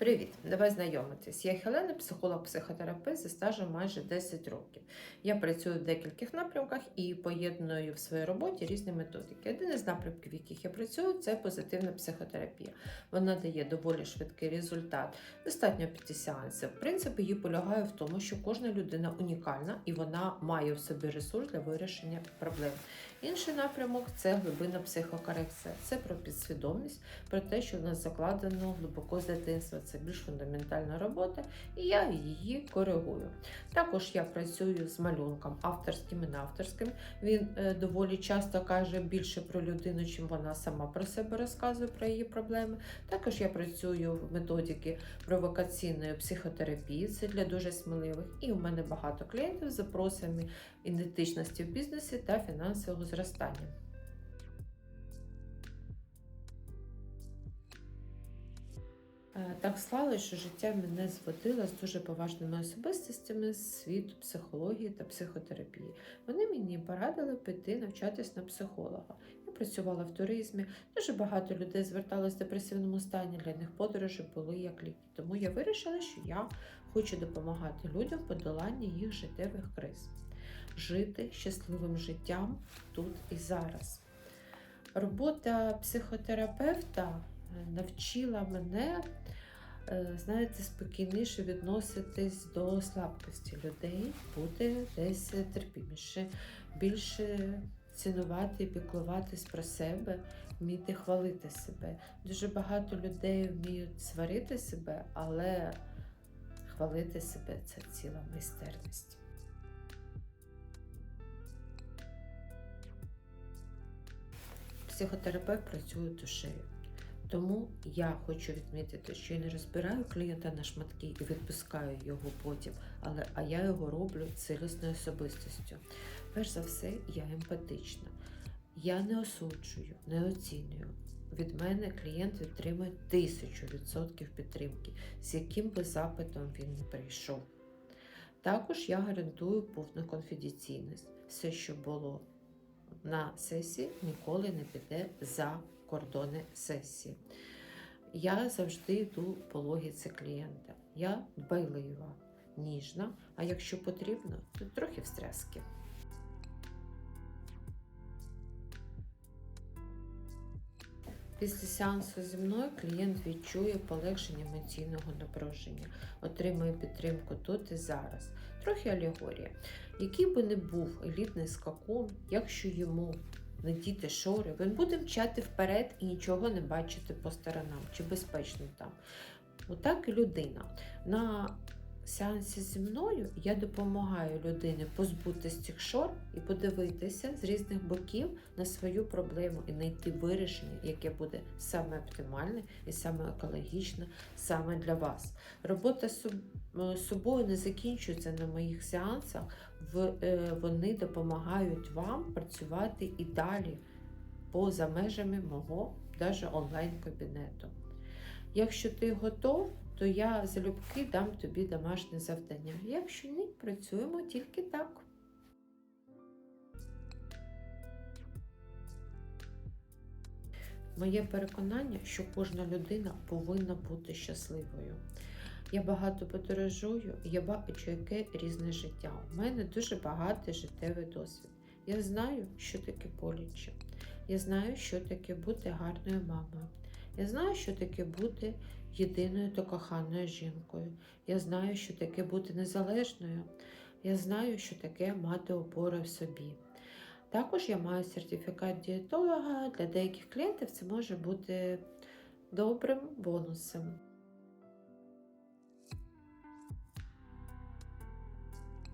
Привіт, давай знайомитись. Я Хелена, психолог-психотерапевт зі стажем майже 10 років. Я працюю в декількох напрямках і поєдную в своїй роботі різні методики. Один із напрямків, в яких я працюю, це позитивна психотерапія. Вона дає доволі швидкий результат, достатньо п'яти сеансів. Принцип її полягає в тому, що кожна людина унікальна і вона має в собі ресурс для вирішення проблем. Інший напрямок це глибинна психокорекція. Це про підсвідомість, про те, що в нас закладено глибоко з дитинства. Це більш фундаментальна робота, і я її коригую. Також я працюю з малюнком авторським і неавторським. Він е, доволі часто каже більше про людину, чим вона сама про себе розказує про її проблеми. Також я працюю в методики провокаційної психотерапії, це для дуже сміливих. І у мене багато клієнтів з запросами ідентичності в бізнесі та фінансового зростання. Так склалося, що життя мене зводило з дуже поважними особистостями з світу психології та психотерапії. Вони мені порадили піти навчатись на психолога. Я працювала в туризмі, дуже багато людей зверталось в депресивному стані. Для них подорожі були як ліки. Тому я вирішила, що я хочу допомагати людям в подоланні їх життєвих криз, жити щасливим життям тут і зараз. Робота психотерапевта навчила мене, е, знаєте, спокійніше відноситись до слабкості людей, бути десь терпіміше, більше цінувати і піклуватись про себе, вміти хвалити себе. Дуже багато людей вміють сварити себе, але хвалити себе це ціла майстерність. Психотерапевт працює душею. Тому я хочу відмітити, що я не розбираю клієнта на шматки і відпускаю його потім, але а я його роблю цілісною особистістю. Перш за все, я емпатична. Я не осуджую, не оцінюю. Від мене клієнт отримує тисячу відсотків підтримки, з яким би запитом він не прийшов. Також я гарантую повну конфіденційність. Все, що було на сесії, ніколи не піде за кордони сесії. Я завжди йду по логіці клієнта. Я дбайлива, ніжна, а якщо потрібно, то трохи встряски. Після сеансу зі мною клієнт відчує полегшення емоційного напруження, отримує підтримку тут і зараз. Трохи алегорія. Який би не був елітний скакун, якщо йому надіти шори, він буде мчати вперед і нічого не бачити по сторонам, чи безпечно там. Отак і людина. На сеансі зі мною я допомагаю людині позбутися цих шор і подивитися з різних боків на свою проблему і знайти вирішення, яке буде саме оптимальне і саме екологічне саме для вас. Робота з собою не закінчується на моїх сеансах. Е, Вони допомагають вам працювати і далі поза межами мого даже онлайн-кабінету. Якщо ти готов, то я залюбки дам тобі домашнє завдання. Якщо ні, працюємо тільки так. Моє переконання, що кожна людина повинна бути щасливою. Я багато подорожую, я бачу, яке різне життя. У мене дуже багатий життєвий досвід. Я знаю, що таке боляче. Я знаю, що таке бути гарною мамою. Я знаю, що таке бути єдиною та коханою жінкою. Я знаю, що таке бути незалежною. Я знаю, що таке мати опору в собі. Також я маю сертифікат дієтолога. Для деяких клієнтів це може бути добрим бонусом.